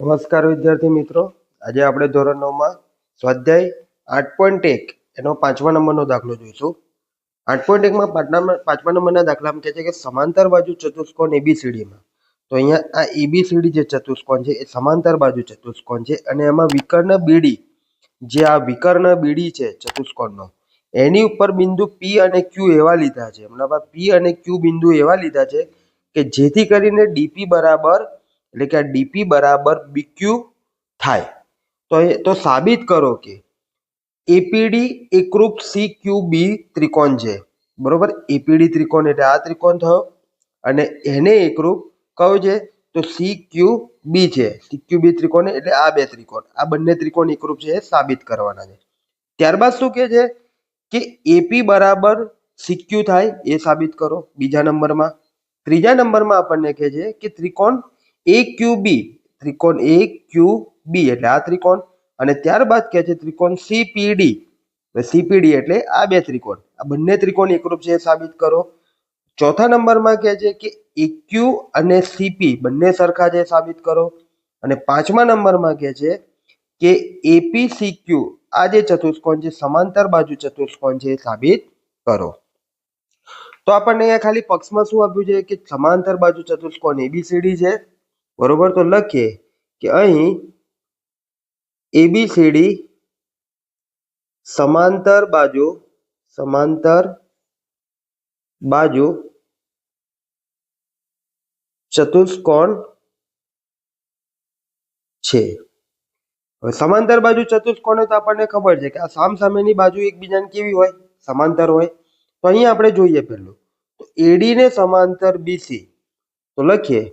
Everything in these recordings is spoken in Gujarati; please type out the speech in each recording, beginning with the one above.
નમસ્કાર વિદ્યાર્થી મિત્રો. આજે આપણે ધોરણ નવમાં સ્વાધ્યાય આઠ પોઈન્ટ એક એનો પાંચમા નંબરનો દાખલો જોઈશું. આઠ પોઈન્ટ એકમાં પાંચમા પાંચમા નંબરના દાખલામાં કહે છે કે સમાંતર બાજુ ચતુષ્કોણ એબીસીડીમાં. તો અહીંયા આ એબીસીડી જે ચતુષ્કોણ છે એ સમાંતર બાજુ ચતુષ્કોણ છે અને એમાં વિકર્ણ બીડી, જે આ વિકર્ણ બીડી છે ચતુષ્કોણનો, એની ઉપર બિંદુ પી અને ક્યુ એવા લીધા છે. મતલબ પી અને ક્યુ બિંદુ એવા લીધા છે કે જેથી કરીને ડીપી બરાબર એટલે કે આ ડીપી બરાબર બીક્યુ થાય. તો એ, તો સાબિત કરો કે એપીડી એકરૂપ સી ક્યુ બી ત્રિકોણ છે. બરોબર? એપીડી ત્રિકોણ એટલે આ ત્રિકોણ થયો. અને એને એકરૂપ કયો છે? તો સી ક્યુ બી છે. સી ક્યુ બી ત્રિકોણ એટલે આ બે ત્રિકોણ. આ બંને ત્રિકોણ એકરૂપ છે એ સાબિત કરવાના છે. ત્યારબાદ શું કે છે? કે એપી બરાબર સીક્યુ થાય, એ સાબિત કરો બીજા નંબરમાં. ત્રીજા નંબરમાં આપણને કહે છે કે ત્રિકોણ એ ત્રિકોણ એ બી એટલે આ ત્રિકોણ. અને ત્યારબાદ કહે છે ત્રિકોણ સીપીડી સીપીડી એટલે આ બે ત્રિકોણ. આ બંને ત્રિકોણ એકરૂપ છે સાબિત કરો. ચોથા નંબરમાં કહે છે કે એક્યુ અને સીપી બંને સરખા છે સાબિત કરો. અને પાંચમા નંબરમાં કહે છે કે એપી સીક્યુ આ જે ચતુષ્કોણ છે, સમાંતર બાજુ ચતુષ્કોણ છે સાબિત કરો. તો આપણને અહીંયા ખાલી પક્ષમાં શું આપ્યું છે કે સમાંતર બાજુ ચતુષ્કોણ એબીસીડી છે. બરોબર? તો લખીએ કે અહીં એબીસીડી સમાંતર બાજુ સમાંતર બાજુ ચતુષ્કોણ છે. હવે સમાંતર બાજુ ચતુષ્કોણ તો આપણને ખબર છે કે આ સામસામેની બાજુ એકબીજાને કેવી હોય? સમાંતર હોય. તો અહીંયા આપણે જોઈએ પહેલું. તો એડી ને સમાંતર બીસી તો લખીએ.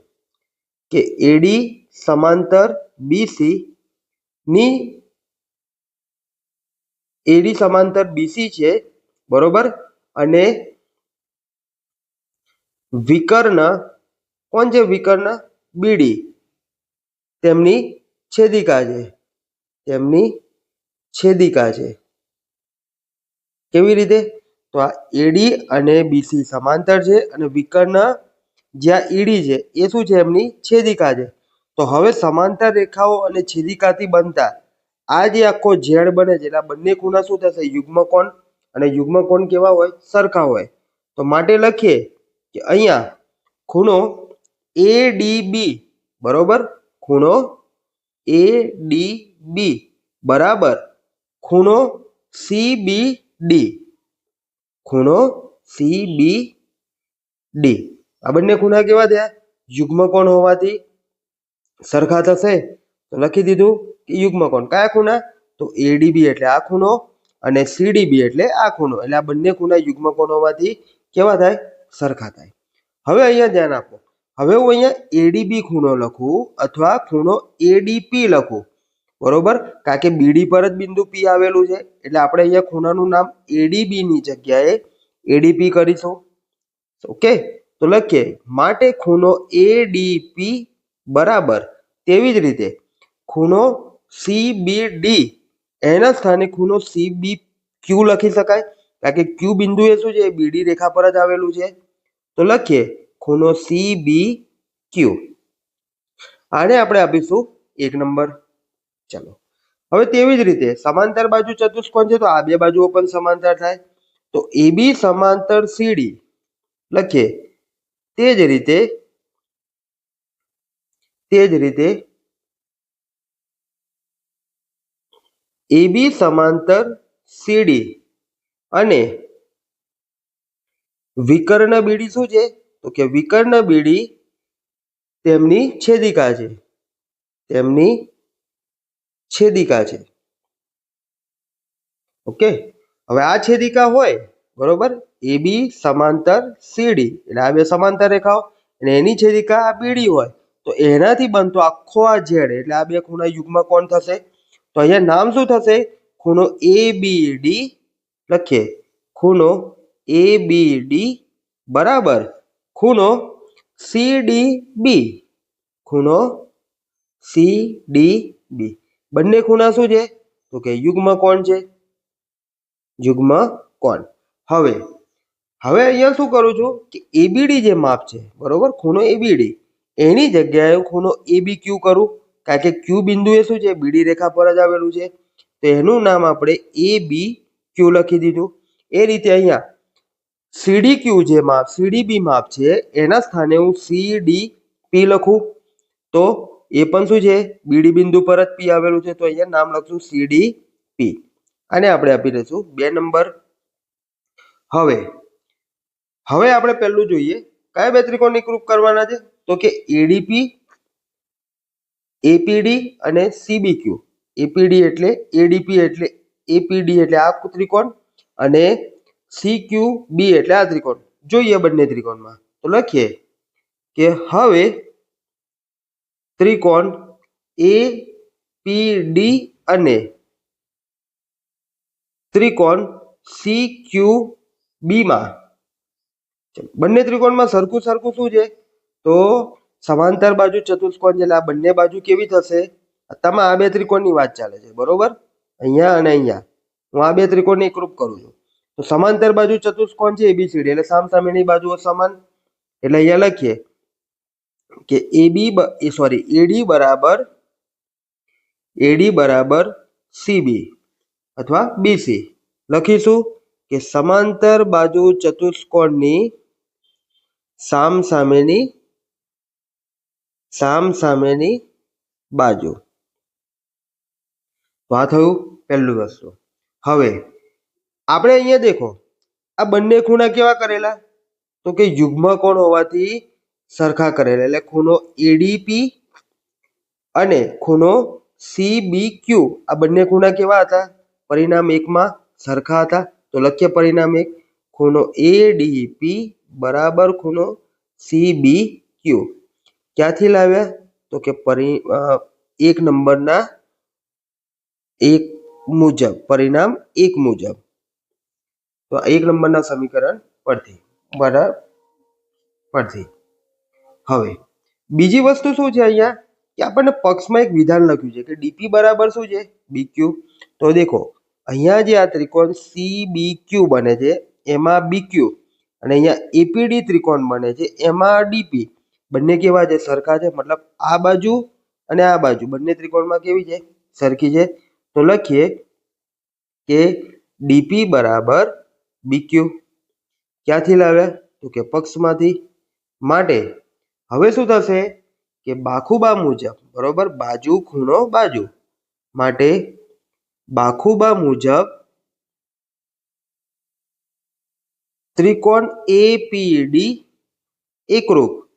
કે એડી સમાંતર બીસી ની એડી સમાંતર બીસી છે, બરોબર? અને વિકર્ણ, કોણ છે વિકર્ણ? બીડી તેમની છેદિકા છે. તેમની છેદિકા છે. કેવી રીતે? તો આ એડી અને બીસી સમાંતર છે અને વિકર્ણ જ્યાં ઈડી છે, એ શું છે એમની? છેદિકા છે. તો હવે સમાંતર રેખાઓ અને છેદિકાથી બનતા આ જે આખો ઝેડ બને છે એટલે બંને ખૂણા શું થશે? યુગ્મકોણ. અને યુગ્મકોણ કેવા હોય? સરખા હોય. તો માટે લખીએ કે અહીંયા ખૂણો એ ડી બી બરોબર? ખૂણો એ ડી બી બરાબર? ખૂણો સી બી ડી ખૂણો સી બી ડી આ બંને ખૂણા કેવા થયા? યુગ્મકોણ હોવાથી સરખા થશે. તો લખી દીધું કે યુગ્મ કોણ. કયા ખૂણા? તો એડીબી એટલે આ ખૂણો અને સીડીબી એટલે આ ખૂણો. એટલે આ બંને ખૂણા યુગ્મ કોણ હોવાથી કેવા થાય? સરખા થાય. હવે અહીંયા ધ્યાન આપો. હવે હું અહીંયા એડીબી ખૂણો લખું અથવા ખૂણો એડીપી લખું. બરોબર? કારણ કે બીડી પર જ બિંદુ પી આવેલું છે. એટલે આપણે અહીંયા ખૂણાનું નામ એડીબી ની જગ્યાએ એડીપી કરીશું. ઓકે તો લખીએ, માટે ખૂણો એડીપી બરાબર તેવી જ રીતે ખૂણો સીબીડી એના સ્થાને ખૂણો સીબી ક્યુ લખી શકાય. કારણ કે ક્યુ બિંદુ એ શું છે? બીડી રેખા પર જ આવેલું છે. તો લખીએ, ખૂણો સીબી ક્યુ આને આપણે આપીશું એક નંબર. ચલો. હવે તેવી જ રીતે સમાંતર બાજુ ચતુષ્કોણ છે, તો આ બે બાજુઓ પણ સમાંતર થાય. તો એબી સમાંતર સીડી લખીએ તે જ રીતે, તે જ રીતે એબી સમાંતર સીડી અને વિકર્ણ બીડી શું છે? તો કે વિકર્ણ બીડી તેમની છેદિકા છે. તેમની છેદિકા છે. ઓકે? હવે આ છેદિકા હોય બરોબર? એ બી સમાંતર સીડી એટલે આ બે સમાંતર રેખાઓ. અને એની છેદિકા આ બીડી હોય, તો એનાથી બનતો આખો આ ઝેડ એટલે આ બે ખૂણા યુગમાં કોણ થશે? તો અહીંયા નામ શું થશે? ખૂણો એ બી ડી લખીએ. ખૂણો એ બી ડી બરાબર. ખૂણો સી ડી બી ખૂણો સી ડી બી બંને ખૂણા શું છે? તો કે યુગ્મ કોણ છે? યુગ્મ કોણ. હવે હવે અહીંયા શું કરું છું કે એબીડી જે માપ છે, બરોબર? ખૂણો એબીડી એની જગ્યાએ ખૂણો એબી ક્યુ કરું, કારણ કે ક્યુ બિંદુ એ શું છે? બીડી રેખા પર જ આવેલું છે. તો એનું નામ આપણે એ બી ક્યુ લખી દીધું. એ રીતે અહીંયા સીડી ક્યુ જે માપ સીડી બી માપ છે, એના સ્થાને હું સી ડી પી લખું. તો એ પણ શું છે? બીડી બિંદુ પર જ પી આવેલું છે. તો અહીંયા નામ લખશું સીડી પી આને આપણે આપી દઈશું. બે નંબર હવે હવે આપણે પહેલું જોઈએ, કયા બે ત્રિકોણ એકરૂપ કરવાના છે? તો કે એડીપી એપીડી અને સીબીક્યુ એપીડી એટલે એડીપી એટલે એપીડી એટલે આ ત્રિકોણ અને સીક્યુ બી એટલે આ ત્રિકોણ. જોઈએ બંને ત્રિકોણમાં. તો લખીએ કે હવે ત્રિકોણ એ પી ડી અને ત્રિકોણ સી ક્યુ બીમાં બંને ત્રિકોણમાં સરખું સરખું શું છે? તો સમાંતર બાજુ ચતુષ્કોણ છે એટલે આ બંને બાજુ કેવી થશે? તમે આ બે ત્રિકોણની વાત ચાલે છે, બરોબર? અહીંયા અને અહીંયા. હું આ બે ત્રિકોણને એકરૂપ કરું છું. તો સમાંતર બાજુ ચતુષ્કોણ છે એબીસીડી એટલે સામસામેની બાજુઓ સમાન. એટલે અહીંયા લખીએ કે એબી એ સોરી એડી બરાબર એડી બરાબર સીબી અથવા બીસી લખીશું. કે સમાંતર બાજુ ચતુષ્કોણની સામસામેની સામસામેની બાજુ. તો આ થયું પહેલું વસ્તુ. હવે, આપણે અહીંયા દેખો, આ બંને ખૂણા કેવા કરેલા? તો કે યુગ્મ કોણ હોવાથી સરખા કરેલા. એટલે ખૂણો એડીપી અને ખૂણો સીબીક્યુ આ બંને ખૂણા કેવા હતા? પરિણામ એકમાં સરખા હતા. તો લખીએ પરિણામ એક, ખૂણો એડીપી બરાબર ખૂણો ક્યુ ક્યાંથી લાવ્યા? તો કે પરિ એક નંબરના એક મુજબ, પરિણામ એક મુજબ. તો એક નંબરના સમીકરણ પરથી બરાબર પરથી. હવે, બીજી વસ્તુ શું છે અહીંયા? કે આપણને પક્ષમાં એક વિધાન લખ્યું છે કે ડીપી બરાબર શું છે? બીક્યુ તો દેખો અહીંયા જે આ ત્રિકોણ સી બી ક્યુ બને છે, એમાં બી ક્યુ અને અહીંયા એપીડી ત્રિકોણ બને છે, એમાં ડીપી બંને કેવા છે? સરખા છે, મતલબ આ બાજુ અને આ બાજુ. બંને ત્રિકોણમાં કેવી છે? સરખી છે. તો લખીએ કે ડીપી બરાબર બીક્યુ ક્યાંથી લાવ્યા? તો કે પક્ષમાંથી. માટે હવે શું થશે? કે બાખુબા મુજબ, બરોબર, બાજુ ખૂણો બાજુ. માટે બાખુબા મુજબ ત્રિકોણ એપીડી એકરૂપ.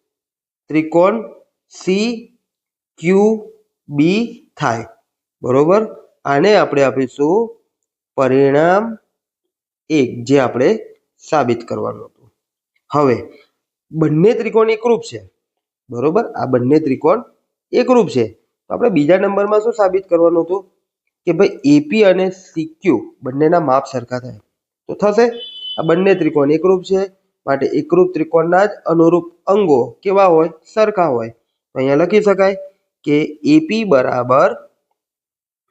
ત્રિકોણ સી ક્યુ બી થાય. બરોબર? આને આપણે આપીશું પરિણામ એક, જે આપણે સાબિત કરવાનું હતું. હવે, બંને ત્રિકોણ એકરૂપ છે. બરોબર? આ બંને ત્રિકોણ એકરૂપ છે. તો આપણે બીજા નંબરમાં શું સાબિત કરવાનું હતું? કે ભાઈ એપી અને સીક્યુ બંનેના માપ સરખા થાય. તો થશે, આ બંને ત્રિકોણ એકરૂપ છે, માટે એકરૂપ ત્રિકોણના જ અનુરૂપ અંગો કેવા હોય? સરખા હોય. તો અહીંયા લખી શકાય કે એપી બરાબર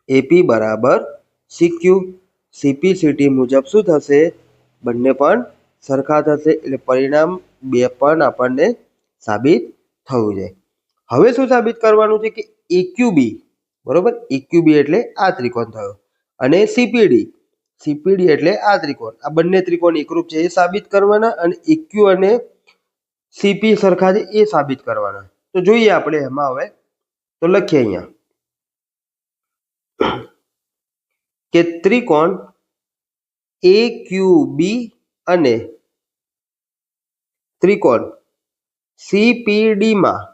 એપી બરાબર સીક્યુ સીપી સીટી મુજબ શું થશે? બંને પણ સરખા થશે, એટલે પરિણામ બે પણ આપણને સાબિત થયું છે. હવે શું સાબિત કરવાનું છે કે એક્યુબી બરોબર? ઇક્યુબી એટલે આ ત્રિકોણ થયો. અને સીપીડી સીપીડી એટલે આ ત્રિકોણ. આ બંને ત્રિકોણ એકરૂપ છે, એ સાબિત કરવાના અને ઇક્યુ અને સીપી સરખા છે, એ સાબિત કરવાના. તો જોઈએ આપણે એમાં હવે. તો લખીએ અહીંયા. કે ત્રિકોણ એ અને ત્રિકોણ સીપીડીમાં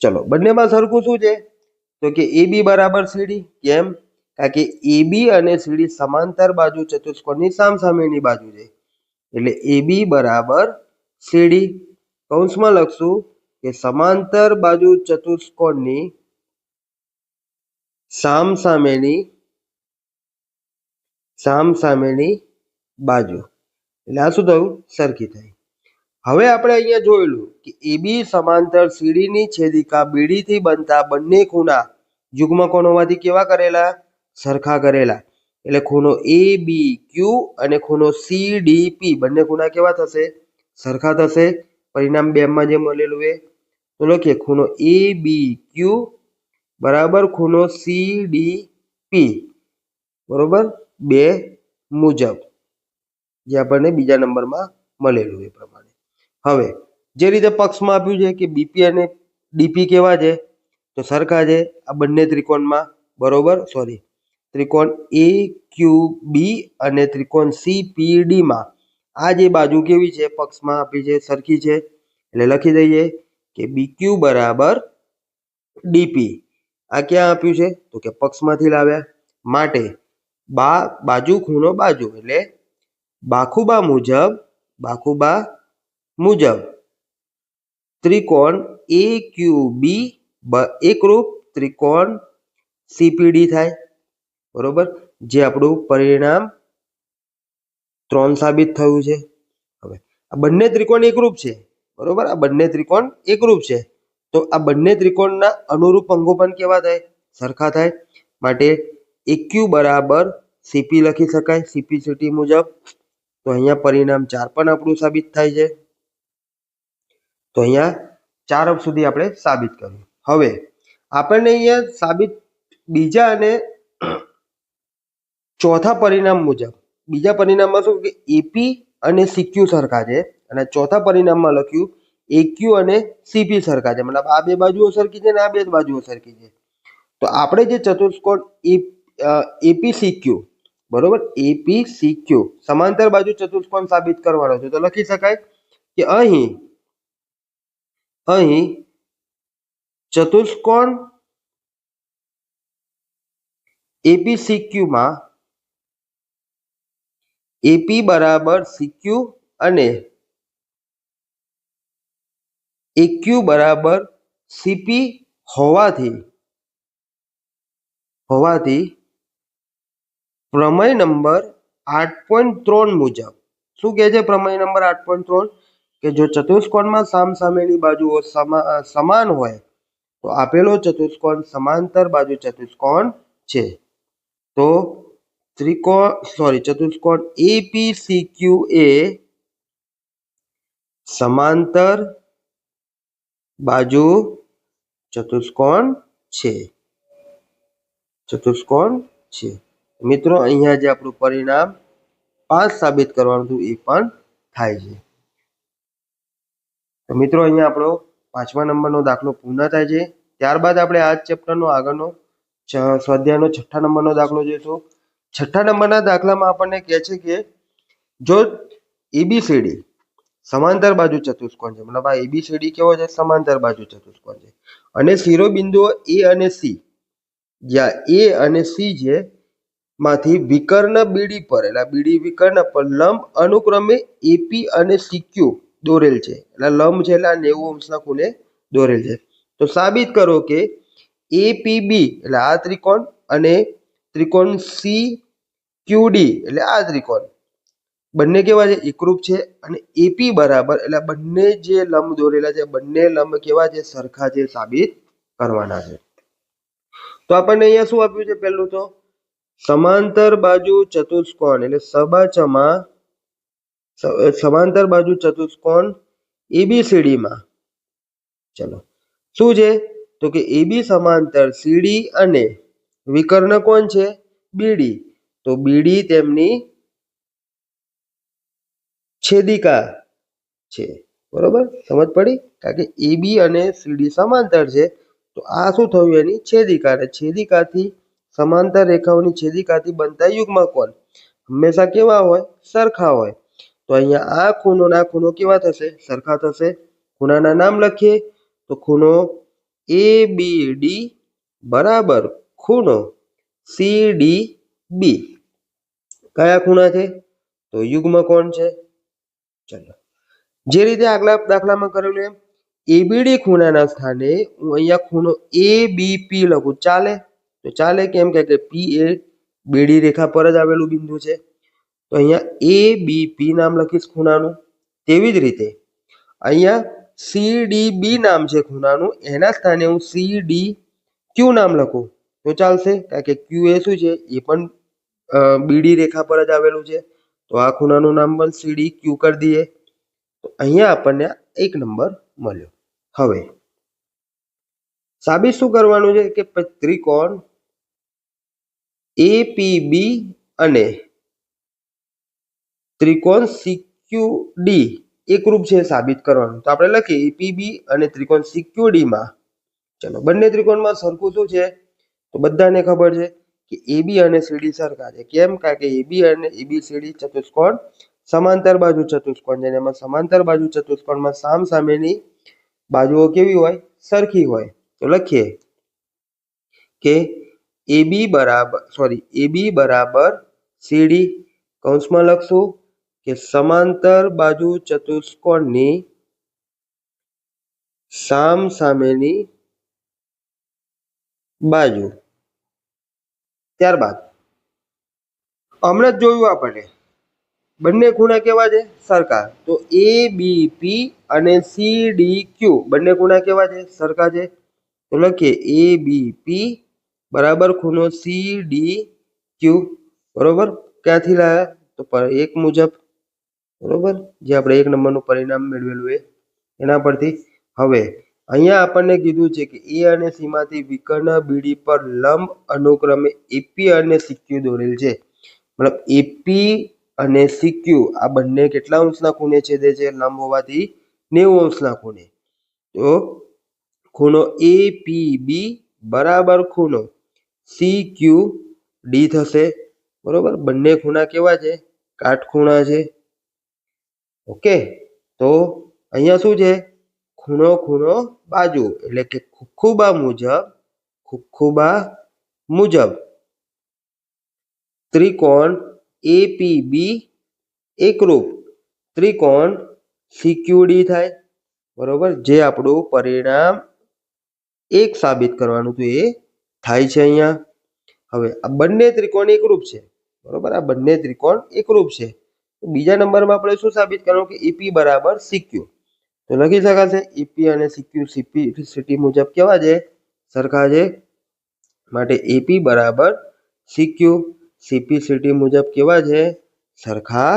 ચલો, બંનેમાં સરખું શું છે? તો કે AB બરાબર CD કેમ? કારણ કે AB અને CD સમાંતર બાજુ ચતુષ્કોણની સામસામેની બાજુ છે. એટલે AB બરાબર CD કૌંસમાં લખશું કે સમાંતર બાજુ ચતુષ્કોણની સામસામેની સામસામેની બાજુ. એટલે આ શું થયું? સરખી થઈ. હવે આપણે અહીંયા જોયેલું કે એબી સમાંતર સીડીની છેદિકા બીડીથી બનતા બંને ખૂણા યુગ્મ કોણ હોવાથી કેવા કરેલા? સરખા કરેલા. એટલે ખૂણો ક્યુ અને ખૂણો CDP બંને ખૂણા કેવા થશે? સરખા થશે. પરિણામ બે માં જે મળેલું એ. તો લખીએ, ખૂણો એ, બી, ક્યુ બરાબર ખૂણો સી, ડી, પી બરોબર? બે મુજબ. જે આપણને બીજા નંબરમાં મળેલું એ પ્રમાણે. હવે, જે રીતે પક્ષમાં આપ્યું છે કે બીપી અને ડીપી કેવા છે, તો સરખા છે. આ બંને ત્રિકોણમાં, બરોબર? સોરી ત્રિકોણ એ ક્યુ બી અને ત્રિકોણ સી પી ડીમાં આ જે બાજુ કેવી છે, પક્ષમાં આપી છે, સરખી છે. એટલે લખી દઈએ કે બી ક્યુ બરાબર ડીપી આ ક્યાં આપ્યું છે? તો કે પક્ષમાંથી લાવ્યા. માટે બા, બાજુ ખૂણો બાજુ, એટલે બાખુબા મુજબ, બાખુબા મુજબ ત્રિકોણ એ ક્યુ બી, એકરૂપ ત્રિકોણ સીપીડી થાય. બરોબર? જે આપણું પરિણામ ત્રણ સાબિત થયું છે. હવે, આ બંને ત્રિકોણ એકરૂપ છે. બરોબર? આ બંને ત્રિકોણ એકરૂપ છે. તો આ બંને ત્રિકોણના અનુરૂપ અંગો પણ કેવા થાય? સરખા થાય. માટે એક્યુ બરાબર સીપી લખી શકાય. સીપી સીટી મુજબ. તો અહીંયા પરિણામ ચાર પણ આપણું સાબિત થાય છે. તો અહીંયા ચાર અબ સુધી આપણે સાબિત કર્યું. હવે આપણને અહીંયા સાબિત બીજા અને ચોથા પરિણામ મુજબ, બીજા પરિણામમાં શું કે એપી અને સીક્યુ સરખા છે અને ચોથા પરિણામમાં લખ્યું એક્યુ અને સીપી સરખા છે. મતલબ આ બે બાજુઓ સરખી છે અને આ બે બાજુઓ સરખી છે. તો આપણે જે ચતુષ્કોણ એપી સીક્યુ બરોબર? એપી સીક્યુ સમાંતર બાજુ ચતુષ્કોણ સાબિત કરવાનો છે. તો લખી શકાય કે અહીં અહીં ચતુષ્કોણ એપીસીક્યુમાં એપી બરાબર સીક્યુ અને એક્યુ બરાબર સીપી હોવાથી હોવાથી પ્રમેય નંબર આઠ પોઈન્ટ ત્રણ મુજબ. શું કહે છે પ્રમેય નંબર આઠ પોઈન્ટ ત્રણ? કે જો ચતુષ્કોણમાં સામસામેની બાજુઓ સમા- સમાન હોય, તો આપેલો ચતુષ્કોણ સમાંતર બાજુ ચતુષ્કોણ છે. તો ત્રિકોણ સોરી ચતુષ્કોણ એપીસીક્યુ એ સમાંતર બાજુ ચતુષ્કોણ છે. ચતુષ્કોણ છે. મિત્રો, અહીંયા જે આપણું પરિણામ પાંચ સાબિત કરવાનું હતું એ પણ થાય છે. તો મિત્રો, અહીંયા આપણો પાંચમા નંબરનો દાખલો પૂર્ણ થાય છે. ત્યારબાદ આપણે આ ચેપ્ટરનો આગળનો સ્વાધ્યાયનો છઠ્ઠા નંબરનો દાખલો જોઈશું. છઠ્ઠા નંબરના દાખલામાં આપણને કહે છે કે જો એબીસીડી સમાંતર બાજુ ચતુષ્કોણ છે, મતલબ આ એબીસીડી કેવો છે? સમાંતર બાજુ ચતુષ્કોણ છે. અને શિરોબિંદુઓ એ અને સી જ્યાં એ અને સી છે માંથી વિકર્ણ બીડી પર, એટલે બીડી વિકર્ણ પર લંબ અનુક્રમે એપી અને સીક્યુ દોરેલ છે. એટલે લંબ છે એટલે આ નેવું અંશના ખૂણે દોરેલ છે. તો સાબિત કરો કે એપીબી એટલે આ ત્રિકોણ અને ત્રિકોણ સી ક્યુડી એટલે આ ત્રિકોણ. બંને કેવા છે? એકરૂપ છે અને એપી બરાબર એટલે બંને જે લંબ દોરેલા છે, બંને લંબ કેવા છે? સરખા છે, સાબિત કરવાના છે. તો આપણને અહીંયા શું આપ્યું છે? પહેલું તો સમાંતર બાજુ ચતુષ્કોણ એટલે સબાચમાં સમાંતર બાજુ ચતુષ્કોણ એબીસીડીમાં ચલો. શું છે? તો કે એબી સમાંતર સીડી અને વિકર્ણ કોણ છે? બીડી તો બીડી તેમની છેદિકા છે. બરોબર? સમજ પડી? કારણ કે એબી અને સીડી સમાંતર છે. તો આ શું થયું એની? છેદિકા. અને છેદિકાથી સમાંતર રેખાઓની છેદિકાથી બનતા યુગ્મ કોણ. હંમેશા કેવા હોય? સરખા હોય. તો અહીંયા આ ખૂણો ના ખૂણો કેવા થશે? સરખા થશે. ખૂણાના નામ લખીએ. તો ખૂણો એ બી ડી બરાબર ખૂણો સી ડી બી. કયા ખૂણા છે? તો યુગ્મ કોણ છે? ચલો. જે રીતે આગલા દાખલામાં કરેલું એમ એબીડી ખૂણાના સ્થાને હું અહીંયા ખૂણો એ બી પી લખું. ચાલે? તો ચાલે કેમ કે પી એ બેડી રેખા પર જ આવેલું બિંદુ છે. તો અહીંયા એ બી પી નામ લખીશ ખૂણાનું. તેવી જ રીતે અહીંયા સી ડી બી નામ છે ખૂણાનું. એના સ્થાને હું સી ડી ક્યુ નામ લખું. તો ચાલશે, કારણ કે ક્યુ એ શું છે? એ પણ બીડી રેખા પર જ આવેલું છે. તો આ ખૂણાનું નામ પણ સીડી ક્યુ કરી દઈએ. તો અહીંયા આપણને એક નંબર મળ્યો. હવે સાબિત શું કરવાનું છે? કે ત્રિકોણ એ પી એપીબી અને ત્રિકોણ સીક્યુડી એકરૂપ છે સાબિત કરવાનું. તો આપણે લખીએ એપીબી અને ત્રિકોણ CQD માં. ચલો, બંને ત્રિકોણમાં સરખું શું છે? તો બધાને ખબર છે કે એબી અને સીડી સરખા છે. કેમ? કારણ કે એબી અને એબીસીડી ચતુષ્કોણ સમાંતર બાજુ ચતુષ્કોણ છે. અને એમાં સમાંતર બાજુ ચતુષ્કોણમાં સામ સામેની બાજુઓ કેવી હોય? સરખી હોય. તો લખીએ કે એબી બરાબર સોરી એબી બરાબર સીડી કૌંસમાં લખશું. કે સમાંતર બાજુ ચતુષ્કોણની સામ સામેની બાજુ. ત્યારબાદ, હમણાં જ જોયું આપણે બંને ખૂણા કેવા છે? સરખા. તો એ બી પી અને સી ડી ક્યુ બંને ખૂણા કેવા છે? સરખા છે. તો લખીએ એ બી પી બરાબર ખૂણો સી ડી ક્યુ બરોબર? ક્યાંથી લાવ્યા તો પર- એક મુજબ બરોબર? જે આપણે એક નંબરનું પરિણામ મેળવેલું એ. એના પરથી હવે, અહીંયા આપણને કીધું છે કે એ અને સીમાંથી વિકર્ણ બીડી પર લંબ અનુક્રમે એપી અને સીક્યુ દોરેલ છે. મતલબ એપી અને સીક્યુ આ બંને કેટલા અંશના ખૂણે છેદે છે? લંબ હોવાથી નેવું અંશના ખૂણે. તો ખૂણો એ પી બી બરાબર ખૂણો સી ક્યુ ડી થશે. બરોબર? બંને ખૂણા કેવા છે? કાટખૂણા છે. ઓકે? તો અહીંયા શું છે? ખૂણો ખૂણો બાજુ. એટલે કે ખુખુબા મુજબ ખુખુબા મુજબ. ત્રિકોણ એપીબી એકરૂપ. ત્રિકોણ સીક્યુડી થાય. બરોબર? જે આપણું પરિણામ એક સાબિત કરવાનું હતું એ થાય છે અહીંયા. હવે આ બંને ત્રિકોણ એકરૂપ છે. બરોબર? આ બંને ત્રિકોણ એકરૂપ છે. બીજા નંબરમાં આપણે શું સાબિત કરવાનું કે ઈપી બરાબર સીક્યુ તો લખી શકાશે ઈપી અને સીક્યુ સીપી સિટી મુજબ કેવા છે? સરખા છે. માટે એપી બરાબર સીક્યુ સીપી સિટી મુજબ કેવા છે? સરખા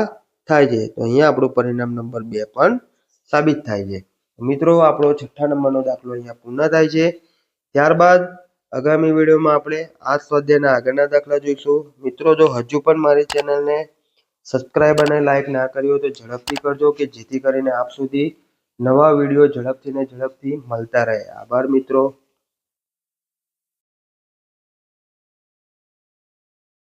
થાય છે. તો અહીંયા આપણું પરિણામ નંબર બે પણ સાબિત થાય છે. મિત્રો, આપણો છઠ્ઠા નંબરનો દાખલો અહીંયા પૂર્ણ થાય છે. ત્યારબાદ આગામી વિડીયોમાં આપણે આ સ્વાધ્યાયના આગળના દાખલા જોઈશું. મિત્રો, જો હજુ પણ મારી ચેનલને સબસ્ક્રાઇબ અને લાઇક ના કર્યું તો ઝડપથી કરજો કે જેથી કરીને આપ સુધી નવા વીડિયો ઝડપથી ને ઝડપથી મળતા રહે. આભાર મિત્રો.